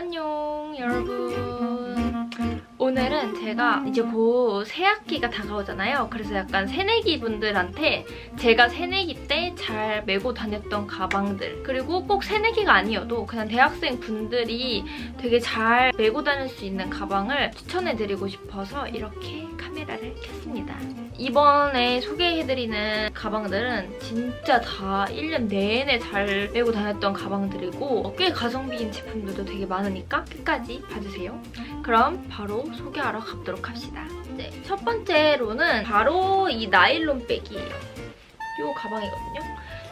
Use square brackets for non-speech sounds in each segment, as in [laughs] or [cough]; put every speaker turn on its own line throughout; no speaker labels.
안녕 여러분. 오늘은 제가 이제 곧 새학기가 다가오잖아요. 그래서 약간 새내기 분들한테 제가 새내기 때 잘 메고 다녔던 가방들 그리고 꼭 새내기가 아니어도 그냥 대학생 분들이 되게 잘 메고 다닐 수 있는 가방을 추천해드리고 싶어서 이렇게 카메라를 켰습니다 이번에 소개해드리는 가방들은 진짜 다 1년 내내 잘 메고 다녔던 가방들이고 꽤 가성비인 제품들도 되게 많으니까 끝까지 봐주세요. 그럼 바로 소개하러 가도록 합시다. 네, 첫 번째로는 바로 이 나일론 백이에요. 이 가방이거든요.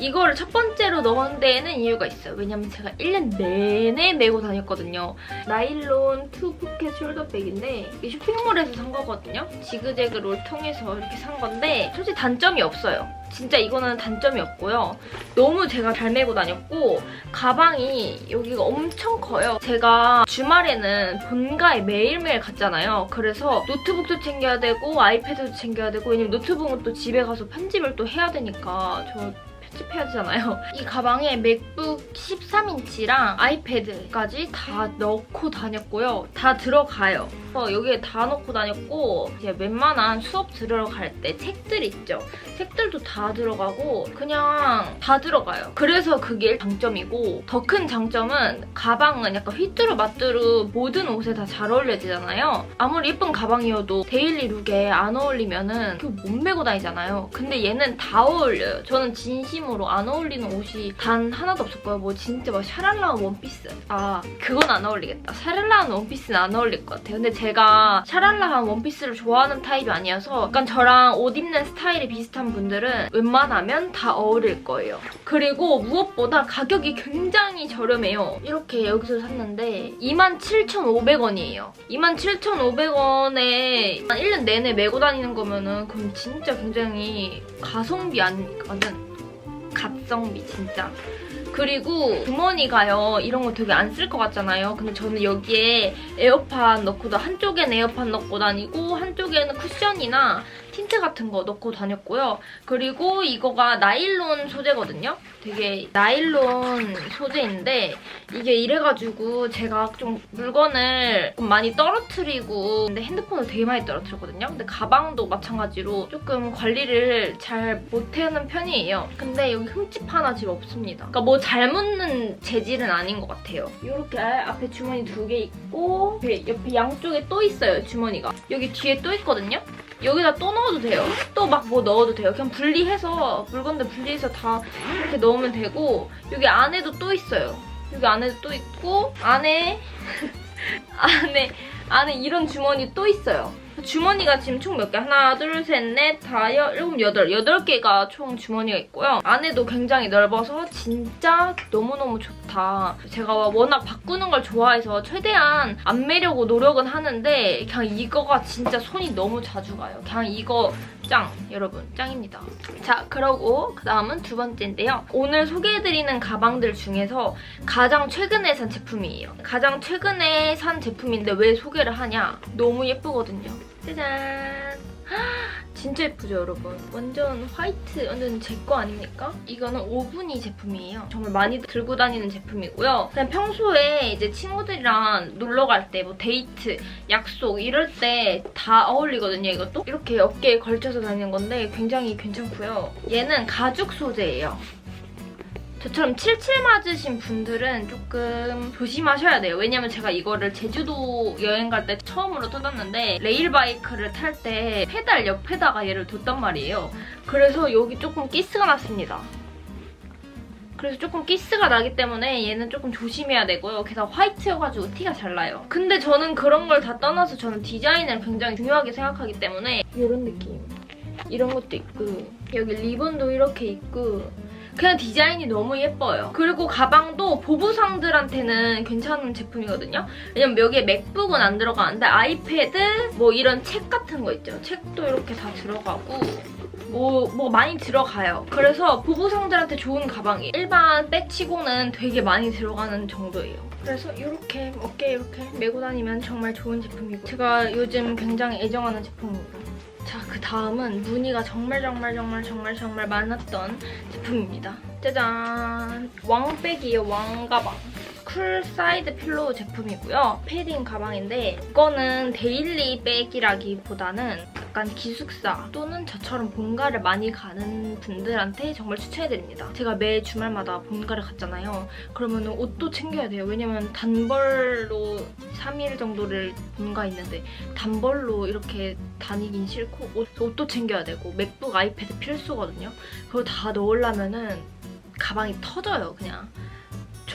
이거를 첫 번째로 넣은 데에는 이유가 있어요. 왜냐면 제가 1년 내내 메고 다녔거든요. 나일론 투 포켓 숄더백인데 이게 쇼핑몰에서 산 거거든요. 지그재그를 통해서 이렇게 산 건데 솔직히 단점이 없어요. 진짜 이거는 단점이 없고요. 너무 제가 잘 메고 다녔고 가방이 여기가 엄청 커요. 제가 주말에는 본가에 매일매일 갔잖아요. 그래서 노트북도 챙겨야 되고 아이패드도 챙겨야 되고 왜냐면 노트북은 또 집에 가서 편집을 또 해야 되니까 저 편집해야 되잖아요. [laughs] 이 가방에 맥북 13인치랑 아이패드까지 다 넣고 다녔고요. 다 들어가요. 그래서 여기에 다 넣고 다녔고 이제 웬만한 수업 들으러 갈때 책들 있죠. 책들도 다 들어가고 그냥 다 들어가요. 그래서 그게 장점이고 더 큰 장점은 가방은 약간 휘뚜루 마뚜루 모든 옷에 다 잘 어울려지잖아요. 아무리 예쁜 가방이어도 데일리 룩에 안 어울리면은 그못 메고 다니잖아요. 근데 얘는 다 어울려요. 저는 진심 으로 안 어울리는 옷이 단 하나도 없었고요. 뭐 진짜 막 샤랄라한 원피스. 아 그건 안 어울리겠다. 샤랄라한 원피스는 안 어울릴 것 같아요. 근데 제가 샤랄라한 원피스를 좋아하는 타입이 아니어서 약간 저랑 옷 입는 스타일이 비슷한 분들은 웬만하면 다 어울릴 거예요. 그리고 무엇보다 가격이 굉장히 저렴해요. 이렇게 여기서 샀는데 27,500원이에요. 27,500원에 1년 내내 메고 다니는 거면은 그럼 진짜 굉장히 가성비 아닙니까? 완전 갓성비 진짜. 그리고 주머니가요 이런 거 되게 안 쓸 것 같잖아요 근데 저는 여기에 에어팟 넣고도 한쪽엔 에어팟 넣고 다니고 한쪽에는 쿠션이나 틴트 같은 거 넣고 다녔고요. 그리고 이거가 나일론 소재거든요. 되게 나일론 소재인데 이게 이래가지고 제가 좀 물건을 좀 많이 떨어뜨리고 근데 핸드폰을 되게 많이 떨어뜨렸거든요. 근데 가방도 마찬가지로 조금 관리를 잘 못하는 편이에요. 근데 여기 흠집 하나 지금 없습니다. 그러니까 뭐 잘 묻는 재질은 아닌 것 같아요. 이렇게 앞에 주머니 두 개 있고 옆에, 양쪽에 또 있어요 주머니가. 여기 뒤에 또 있거든요 여기다 또 넣어도 돼요. 또 막 뭐 넣어도 돼요. 그냥 분리해서 물건들 분리해서 다 이렇게 넣으면 되고 여기 안에도 또 있어요. 여기 안에도 또 있고 안에 [laughs] 안에 안에 이런 주머니 또 있어요. 주머니가 지금 총 몇 개? 하나, 둘, 셋, 넷, 다, 여, 일곱, 여덟. 여덟 개가 총 주머니가 있고요. 안에도 굉장히 넓어서 진짜 너무너무 좋다. 제가 워낙 바꾸는 걸 좋아해서 최대한 안 매려고 노력은 하는데 그냥 이거가 진짜 손이 너무 자주 가요. 그냥 이거 짱! 여러분, 짱입니다. 자, 그러고 그 다음은 두 번째인데요. 오늘 소개해드리는 가방들 중에서 가장 최근에 산 제품이에요. 가장 최근에 산 제품인데 왜 소개를 하냐? 너무 예쁘거든요. 짜잔! 진짜 예쁘죠, 여러분? 완전 화이트, 완전 제 거 아닙니까? 이거는 오브니 제품이에요. 정말 많이 들고 다니는 제품이고요. 그냥 평소에 이제 친구들이랑 놀러 갈 때, 뭐 데이트, 약속 이럴 때 다 어울리거든요, 이것도. 이렇게 어깨에 걸쳐서 다니는 건데 굉장히 괜찮고요. 얘는 가죽 소재예요. 저처럼 칠칠 맞으신 분들은 조금 조심하셔야 돼요. 왜냐면 제가 이거를 제주도 여행 갈 때 처음으로 뜯었는데 레일바이크를 탈 때 페달 옆에다가 얘를 뒀단 말이에요. 그래서 여기 조금 기스가 났습니다. 그래서 조금 기스가 나기 때문에 얘는 조금 조심해야 되고요. 게다가 화이트여가지고 티가 잘 나요. 근데 저는 그런 걸 다 떠나서 저는 디자인을 굉장히 중요하게 생각하기 때문에 이런 느낌. 이런 것도 있고 여기 리본도 이렇게 있고 그냥 디자인이 너무 예뻐요. 그리고 가방도 보부상들한테는 괜찮은 제품이거든요. 왜냐면 여기에 맥북은 안 들어가는데 아이패드 뭐 이런 책 같은 거 있죠. 책도 이렇게 다 들어가고 뭐, 뭐 많이 들어가요. 그래서 보부상들한테 좋은 가방이 일반 백치고는 되게 많이 들어가는 정도예요. 그래서 이렇게 어깨에 이렇게 메고 다니면 정말 좋은 제품이고 제가 요즘 굉장히 애정하는 제품입니다. 자, 그 다음은 무늬가 정말 정말 정말 정말 정말 많았던 제품입니다. 짜잔! 왕백이에요, 왕가방. 쿨 사이드 필로우 제품이고요. 패딩 가방인데 이거는 데일리 백이라기보다는 약간 기숙사 또는 저처럼 본가를 많이 가는 분들한테 정말 추천해드립니다. 제가 매 주말마다 본가를 갔잖아요. 그러면 옷도 챙겨야 돼요. 왜냐면 단벌로 3일 정도를 본가 있는데 단벌로 이렇게 다니긴 싫고 옷, 옷도 챙겨야 되고 맥북, 아이패드 필수거든요. 그거 다 넣으려면은 가방이 터져요, 그냥.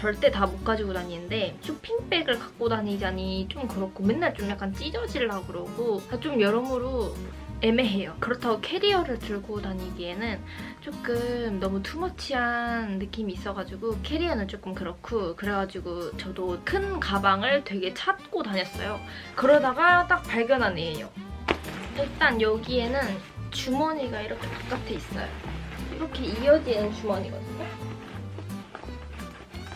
절대 다 못 가지고 다니는데 쇼핑백을 갖고 다니자니 좀 그렇고 맨날 좀 약간 찢어지려고 그러고 좀 여러모로 애매해요. 그렇다고 캐리어를 들고 다니기에는 조금 너무 투머치한 느낌이 있어가지고 캐리어는 조금 그렇고 그래가지고 저도 큰 가방을 되게 찾고 다녔어요. 그러다가 딱 발견한 애예요. 일단 여기에는 주머니가 이렇게 바깥에 있어요. 이렇게 이어지는 주머니거든요.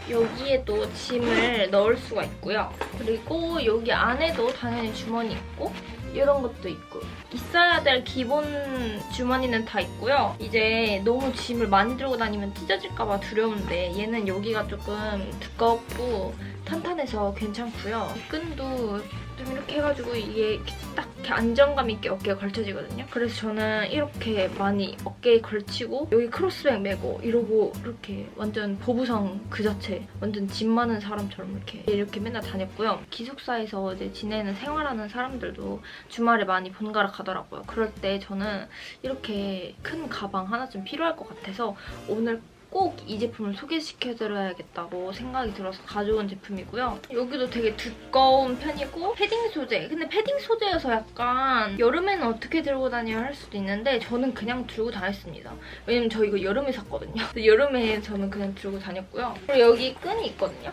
여기에도 짐을 넣을 수가 있고요. 그리고 여기 안에도 당연히 주머니 있고 이런 것도 있고 있어야 될 기본 주머니는 다 있고요. 이제 너무 짐을 많이 들고 다니면 찢어질까봐 두려운데 얘는 여기가 조금 두껍고 탄탄해서 괜찮고요. 끈도 좀 이렇게 해가지고 이게 딱 이렇게 안정감 있게 어깨에 걸쳐지거든요. 그래서 저는 이렇게 많이 어깨에 걸치고 여기 크로스백 메고 이러고 이렇게 완전 보부상 그 자체 완전 짐 많은 사람처럼 이렇게 이렇게 맨날 다녔고요. 기숙사에서 이제 지내는 생활하는 사람들도 주말에 많이 본가를 가더라고요. 그럴 때 저는 이렇게 큰 가방 하나쯤 필요할 것 같아서 오늘 꼭 이 제품을 소개시켜드려야겠다고 생각이 들어서 가져온 제품이고요. 여기도 되게 두꺼운 편이고 패딩 소재. 근데 패딩 소재여서 약간 여름에는 어떻게 들고 다녀야 할 수도 있는데 저는 그냥 들고 다녔습니다. 왜냐면 저 이거 여름에 샀거든요. 여름에 저는 그냥 들고 다녔고요. 그리고 여기 끈이 있거든요.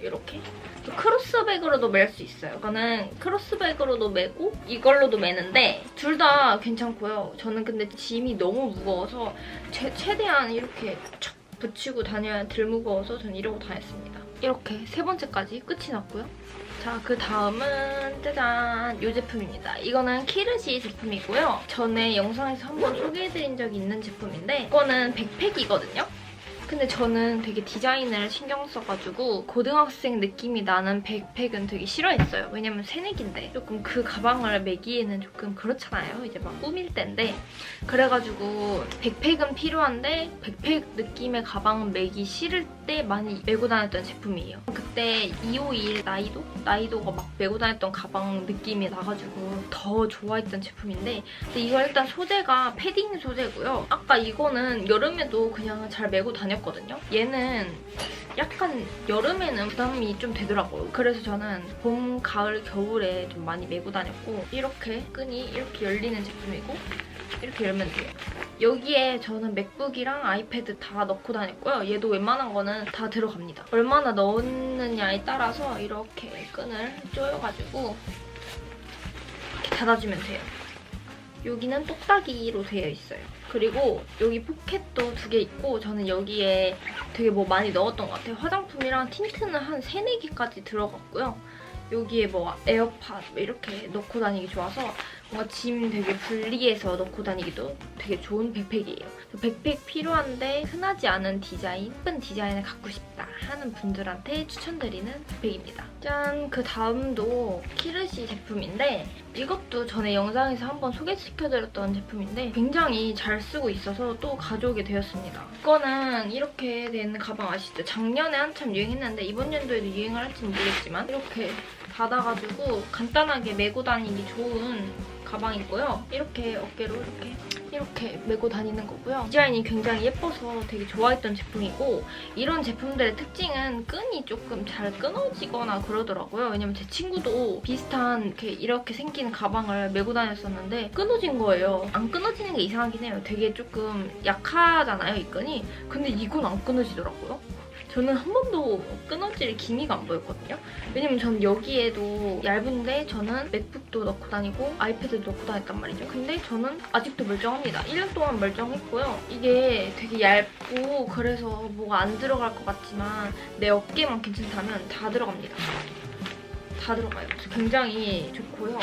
이렇게 또 크로스백으로도 멜 수 있어요. 이거는 크로스백으로도 메고 이걸로도 매는데 둘 다 괜찮고요. 저는 근데 짐이 너무 무거워서 최, 최대한 이렇게 촥 붙이고 다녀야 덜 무거워서 저는 이러고 다녔습니다. 이렇게 세 번째까지 끝이 났고요. 자, 그 다음은 짜잔! 이 제품입니다. 이거는 키르시 제품이고요. 전에 영상에서 한번 소개해드린 적이 있는 제품인데 이거는 백팩이거든요. 근데 저는 되게 디자인을 신경 써가지고 고등학생 느낌이 나는 백팩은 되게 싫어했어요. 왜냐면 새내기인데 조금 그 가방을 매기에는 조금 그렇잖아요. 이제 막 꾸밀 때인데 그래가지고 백팩은 필요한데 백팩 느낌의 가방은 매기 싫을 때 많이 메고 다녔던 제품이에요. 그때 251 나이도? 나이도가 막 메고 다녔던 가방 느낌이 나가지고 더 좋아했던 제품인데 근데 이거 일단 소재가 패딩 소재고요. 아까 이거는 여름에도 그냥 잘 메고 다녔 거든요. 얘는 약간 여름에는 부담이 좀 되더라고요. 그래서 저는 봄, 가을, 겨울에 좀 많이 메고 다녔고 이렇게 끈이 이렇게 열리는 제품이고 이렇게 열면 돼요. 여기에 저는 맥북이랑 아이패드 다 넣고 다녔고요. 얘도 웬만한 거는 다 들어갑니다. 얼마나 넣느냐에 따라서 이렇게 끈을 조여가지고 이렇게 닫아주면 돼요. 여기는 똑딱이로 되어 있어요. 그리고 여기 포켓도 두 개 있고 저는 여기에 되게 뭐 많이 넣었던 것 같아요. 화장품이랑 틴트는 한 3, 4개까지 들어갔고요. 여기에 뭐 에어팟 뭐 이렇게 넣고 다니기 좋아서 뭔가 짐 되게 분리해서 넣고 다니기도 되게 좋은 백팩이에요. 백팩 필요한데 흔하지 않은 디자인, 예쁜 디자인을 갖고 싶다 하는 분들한테 추천드리는 백팩입니다. 짠! 그 다음도 키르시 제품인데 이것도 전에 영상에서 한번 소개시켜드렸던 제품인데 굉장히 잘 쓰고 있어서 또 가져오게 되었습니다. 이거는 이렇게 된 가방 아시죠? 작년에 한참 유행했는데 이번 연도에도 유행을 할지는 모르겠지만 이렇게 닫아가지고 간단하게 메고 다니기 좋은 가방이고요. 이렇게 어깨로 이렇게 이렇게 메고 다니는 거고요. 디자인이 굉장히 예뻐서 되게 좋아했던 제품이고 이런 제품들의 특징은 끈이 조금 잘 끊어지거나 그러더라고요. 왜냐면 제 친구도 비슷한 이렇게, 이렇게 생긴 가방을 메고 다녔었는데 끊어진 거예요. 안 끊어지는 게 이상하긴 해요. 되게 조금 약하잖아요, 이 끈이. 근데 이건 안 끊어지더라고요. 저는 한 번도 끊어질 기미가 안 보였거든요. 왜냐면 저는 여기에도 얇은데 저는 맥북도 넣고 다니고 아이패드도 넣고 다녔단 말이죠. 근데 저는 아직도 멀쩡합니다. 1년 동안 멀쩡했고요. 이게 되게 얇고 그래서 뭐가 안 들어갈 것 같지만 내 어깨만 괜찮다면 다 들어갑니다. 다 들어가요. 굉장히 좋고요.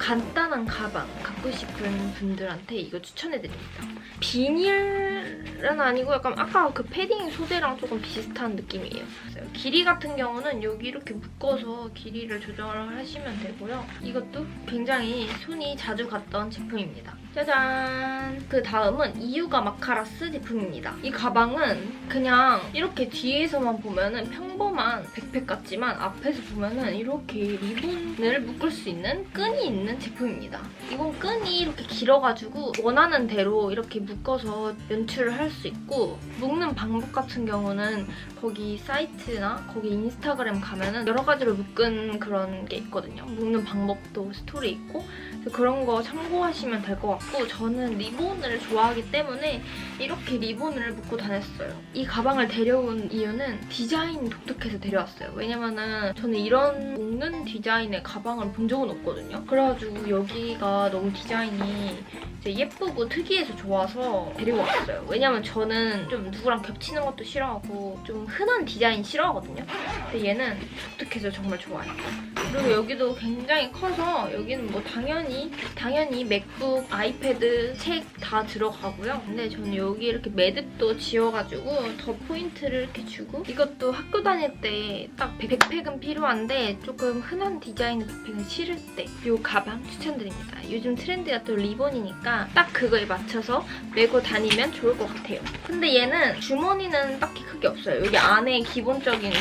간단한 가방 갖고 싶은 분들한테 이거 추천해드립니다. 비닐 은 아니고 약간 아까 그 패딩 소재랑 조금 비슷한 느낌이에요. 길이 같은 경우는 여기 이렇게 묶어서 길이를 조절을 하시면 되고요. 이것도 굉장히 손이 자주 갔던 제품입니다. 짜잔! 그 다음은 이유가 마카라스 제품입니다. 이 가방은 그냥 이렇게 뒤에서만 보면은 평범한 백팩 같지만 앞에서 보면은 이렇게 리본을 묶을 수 있는 끈이 있는 제품입니다. 이건 끈이 이렇게 길어가지고 원하는 대로 이렇게 묶어서 연출을 할 수 있고 묶는 방법 같은 경우는 거기 사이트나 거기 인스타그램 가면은 여러 가지로 묶은 그런 게 있거든요. 묶는 방법도 스토리 있고 그래서 그런 거 참고하시면 될 것 같고 저는 리본을 좋아하기 때문에 이렇게 리본을 묶고 다녔어요. 이 가방을 데려온 이유는 디자인이 독특해서 데려왔어요. 왜냐면은 저는 이런 묶는 디자인의 가방을 본 적은 없거든요. 그래 가지고 여기가 너무 디자인이 예쁘고 특이해서 좋아서 데리고 왔어요. 왜냐면 저는 좀 누구랑 겹치는 것도 싫어하고 좀 흔한 디자인 싫어하거든요. 근데 얘는 독특해서 정말 좋아요. 그리고 여기도 굉장히 커서 여기는 뭐 당연히 당연히 맥북, 아이패드, 책 다 들어가고요. 근데 저는 여기 이렇게 매듭도 지어가지고 더 포인트를 이렇게 주고 이것도 학교 다닐 때 딱 백팩은 필요한데 조금 흔한 디자인의 백팩은 싫을 때 이 가방 추천드립니다. 요즘 트렌드가 또 리본이니까 딱 그거에 맞춰서 메고 다니면 좋을 것 같아요. 근데 얘는 주머니는 딱히 크게 없어요. 여기 안에 기본적인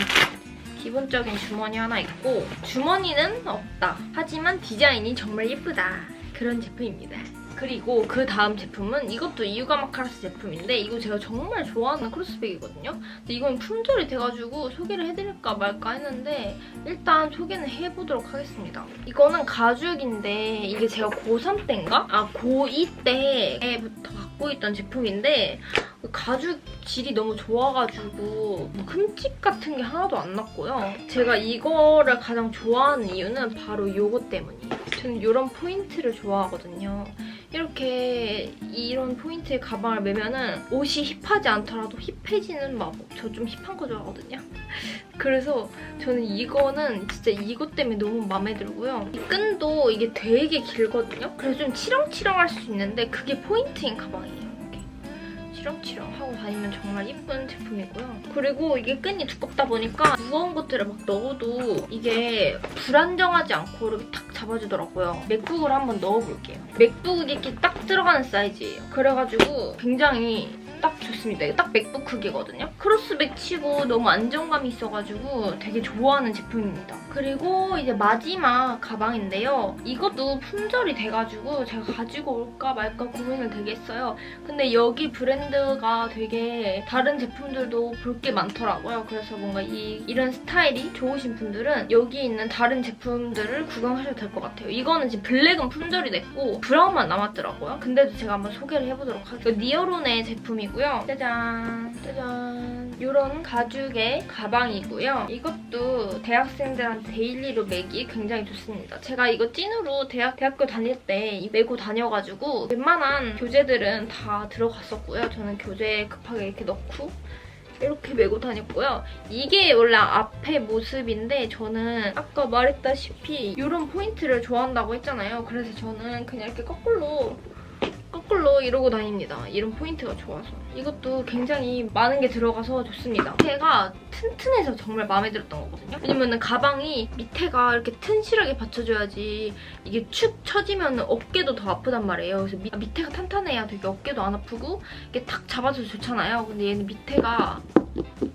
기본적인 주머니 하나 있고 주머니는 없다. 하지만 디자인이 정말 예쁘다. 그런 제품입니다. 그리고 그 다음 제품은 이것도 이유가 마카라스 제품인데 이거 제가 정말 좋아하는 크로스백이거든요. 근데 이건 품절이 돼가지고 소개를 해드릴까 말까 했는데 일단 소개는 해보도록 하겠습니다. 이거는 가죽인데 이게 제가 고3 때인가? 아 고2 때부터 갖고 있던 제품인데 가죽 질이 너무 좋아가지고 뭐 흠집 같은 게 하나도 안 났고요. 제가 이거를 가장 좋아하는 이유는 바로 이것 때문이에요. 저는 이런 포인트를 좋아하거든요. 이렇게 이런 포인트의 가방을 매면은 옷이 힙하지 않더라도 힙해지는 마법. 저 좀 힙한 거 좋아하거든요. 그래서 저는 이거는 진짜 이것 때문에 너무 마음에 들고요. 이 끈도 이게 되게 길거든요. 그래서 좀 치렁치렁할 수 있는데 그게 포인트인 가방이에요. 치렁치렁 하고 다니면 정말 예쁜 제품이고요. 그리고 이게 끈이 두껍다 보니까 무거운 것들을 막 넣어도 이게 불안정하지 않고 이렇게 탁 잡아주더라고요. 맥북을 한번 넣어볼게요. 맥북이 이렇게 딱 들어가는 사이즈예요. 그래가지고 굉장히 딱 좋습니다. 이게 딱 맥북 크기거든요. 크로스백 치고 너무 안정감이 있어가지고 되게 좋아하는 제품입니다. 그리고 이제 마지막 가방인데요. 이것도 품절이 돼가지고 제가 가지고 올까 말까 고민을 되게 했어요. 근데 여기 브랜드가 되게 다른 제품들도 볼 게 많더라고요. 그래서 뭔가 이, 이런 스타일이 좋으신 분들은 여기 있는 다른 제품들을 구경하셔도 될 것 같아요. 이거는 지금 블랙은 품절이 됐고 브라운만 남았더라고요. 근데도 제가 한번 소개를 해보도록 할게요. 니어론의 제품이 고요. 짜잔 짜잔 이런 가죽의 가방이고요. 이것도 대학생들한테 데일리로 매기 굉장히 좋습니다. 제가 이거 찐으로 대학, 대학교 다닐 때 메고 다녀가지고 웬만한 교재들은 다 들어갔었고요. 저는 교재 급하게 이렇게 넣고 이렇게 메고 다녔고요. 이게 원래 앞에 모습인데 저는 아까 말했다시피 이런 포인트를 좋아한다고 했잖아요. 그래서 저는 그냥 이렇게 거꾸로 거꾸로 이러고 다닙니다. 이런 포인트가 좋아서. 이것도 굉장히 많은 게 들어가서 좋습니다. 밑에가 튼튼해서 정말 마음에 들었던 거거든요. 왜냐면 가방이 밑에가 이렇게 튼실하게 받쳐줘야지 이게 축 처지면 어깨도 더 아프단 말이에요. 그래서 밑, 밑에가 탄탄해야 되게 어깨도 안 아프고 이게 탁 잡아줘서 좋잖아요. 근데 얘는 밑에가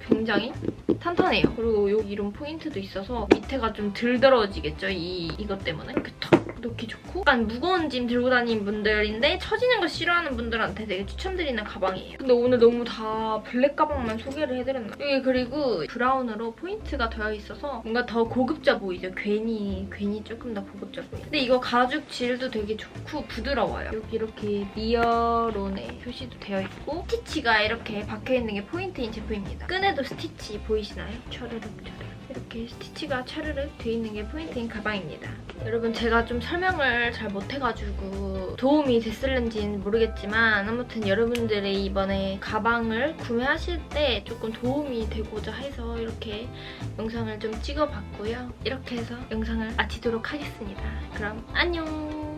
굉장히 탄탄해요. 그리고 여기 이런 포인트도 있어서 밑에가 좀 들들어지겠죠. 이, 이것 때문에. 이렇게 탁 놓기 좋고 약간 무거운 짐 들고 다니는 분들인데 처지는 거 싫어하는 분들한테 되게 추천드리는 가방이에요. 근데 오늘 너무 다 블랙 가방만 소개를 해드렸나? 여기 그리고 브라운으로 포인트가 되어 있어서 뭔가 더 고급져 보이죠. 괜히 괜히 조금 더 고급져 보여요. 근데 이거 가죽 질도 되게 좋고 부드러워요. 여기 이렇게 리어론의 표시도 되어 있고 스티치가 이렇게 박혀있는 게 포인트인 제품입 니다. 끈에도 스티치 보이시나요? 차르륵 차르륵 이렇게 스티치가 차르륵 돼 있는 게 포인트인 가방입니다. 여러분 제가 좀 설명을 잘 못해가지고 도움이 됐을는지는 모르겠지만 아무튼 여러분들이 이번에 가방을 구매하실 때 조금 도움이 되고자 해서 이렇게 영상을 좀 찍어봤고요. 이렇게 해서 영상을 마치도록 하겠습니다. 그럼 안녕!